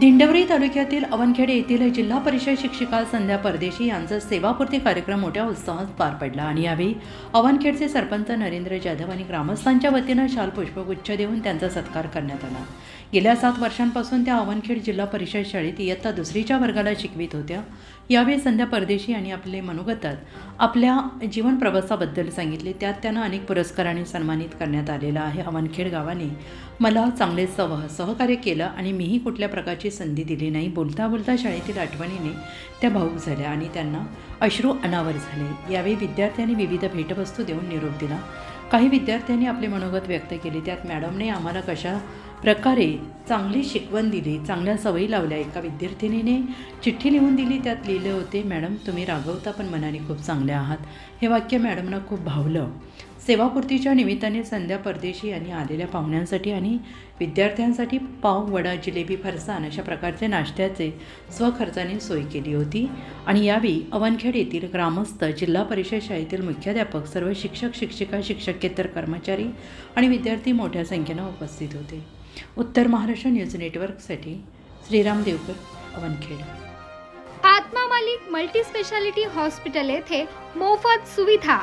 दिंडवरी तालुक्यातील अवनखेड येथील जिल्हा परिषद शिक्षिका संध्या परदेशी यांचा सेवापूर्ती कार्यक्रम मोठ्या उत्साहात पार पडला. आणि यावेळी अवनखेडचे सरपंच नरेंद्र जाधव आणि ग्रामस्थांच्या वतीनं शाल पुष्पगुच्छ देऊन त्यांचा सत्कार करण्यात आला. गेल्या सात वर्षांपासून त्या अवनखेड जिल्हा परिषद शाळेत इयत्ता दुसरीच्या वर्गाला शिकवित होत्या. यावेळी संध्या परदेशी यांनी आपले मनोगतात आपल्या जीवन प्रवासाबद्दल सांगितले. त्यात त्यांना अनेक पुरस्कारांनी सन्मानित करण्यात आलेलं आहे. अवनखेड गावाने मला चांगले सह सहकार्य केलं आणि मीही कुठल्या प्रकारची संधी दिली नाही. बोलता बोलता शाळेतील आठवणीने त्या भाऊक झाल्या आणि त्यांना अश्रू अनावर झाले. यावेळी विद्यार्थ्यांनी विविध भेटवस्तू देऊन निरोप दिला. काही विद्यार्थ्यांनी आपले मनोगत व्यक्त केले. त्यात मॅडमने आम्हाला कशा प्रकारे चांगली शिकवण दिली चांगल्या सवयी लावल्या एका विद्यार्थिनीने चिठ्ठी लिहून दिली त्यात लिहिले होते मॅडम तुम्ही रागवता पण मनाने खूप चांगले आहात. हे वाक्य मॅडमना खूप भावलं. सेवापूर्तीच्या निमित्ताने संध्या परदेशी यांनी आलेल्या पाहुण्यांसाठी आणि विद्यार्थ्यांसाठी पाव वडा जिलेबी फरसाण अशा प्रकारचे नाश्त्याचे स्वखर्चाने सोय केली होती. आणि यावेळी अवनखेड येथील ग्रामस्थ जिल्हा परिषद शाळेतील मुख्याध्यापक सर्व शिक्षक शिक्षिका शिक्षकेतर कर्मचारी आणि विद्यार्थी मोठ्या संख्येनं उपस्थित होते. उत्तर महाराष्ट्र न्यूज नेटवर्कसाठी Shriram Devkar Avankhed. Atma Malik multi speciality hospital येथे मोफत सुविधा.